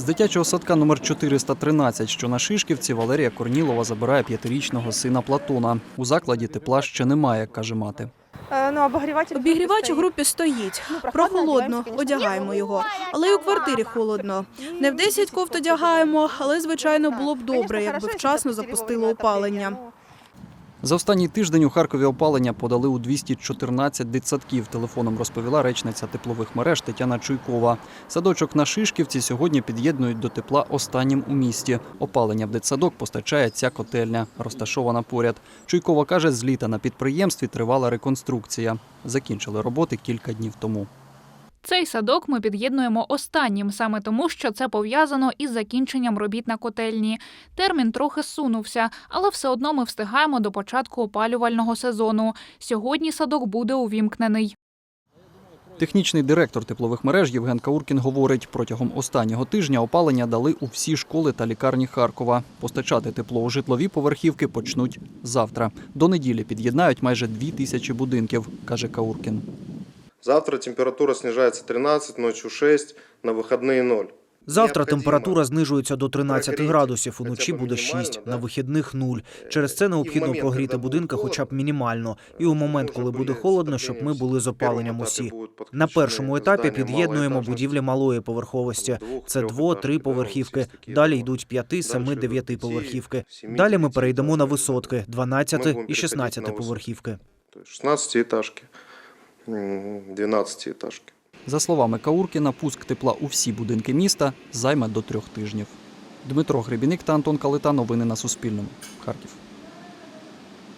З дитячого садка номер 413, що на Шишківці, Валерія Корнілова забирає п'ятирічного сина Платона. У закладі тепла ще немає, каже мати. Е, Ну, Обігрівач у групі стоїть. Прохолодно, одягаємо його. Але й у квартирі холодно. Не в 10 кофт одягаємо, але звичайно було б добре, якби вчасно запустило опалення. За останній тиждень у Харкові опалення подали у 214 дитсадків. Телефоном розповіла речниця теплових мереж Тетяна Чуйкова. Садочок на Шишківці сьогодні під'єднують до тепла останнім у місті. Опалення в дитсадок постачає ця котельня, розташована поряд. Чуйкова каже, з літа на підприємстві тривала реконструкція. Закінчили роботи кілька днів тому. Цей садок ми під'єднуємо останнім, саме тому, що це пов'язано із закінченням робіт на котельні. Термін трохи сунувся, але все одно ми встигаємо до початку опалювального сезону. Сьогодні садок буде увімкнений. Технічний директор теплових мереж Євген Кауркін говорить, протягом останнього тижня опалення дали у всі школи та лікарні Харкова. Постачати тепло у житлові поверхівки почнуть завтра. До неділі під'єднають майже дві тисячі будинків, каже Кауркін. Завтра температура снижается 13, ночью 6, на выходные 0. Завтра Необхідно температура знижується до 13 прогріти градусів, хоча уночі б буде мінімально, 6, да. на вихідних 0. Через це І в необхідно момент, прогріти коли будинки буде хоча б холодно, мінімально. І у момент, коли буде холодно, щоб ми були з опаленням усі. На першому етапі під'єднуємо будівлі малої поверховості. Це дво, три поверхівки. Далі йдуть п'яти, семи, дев'яти поверхівки. Далі ми перейдемо на висотки 12 і 16 поверхівки. 16 этажки, 12 етажки. За словами Кауркіна, пуск тепла у всі будинки міста займе до трьох тижнів. Дмитро Гребіник та Антон Калита. Новини на Суспільному. Харків.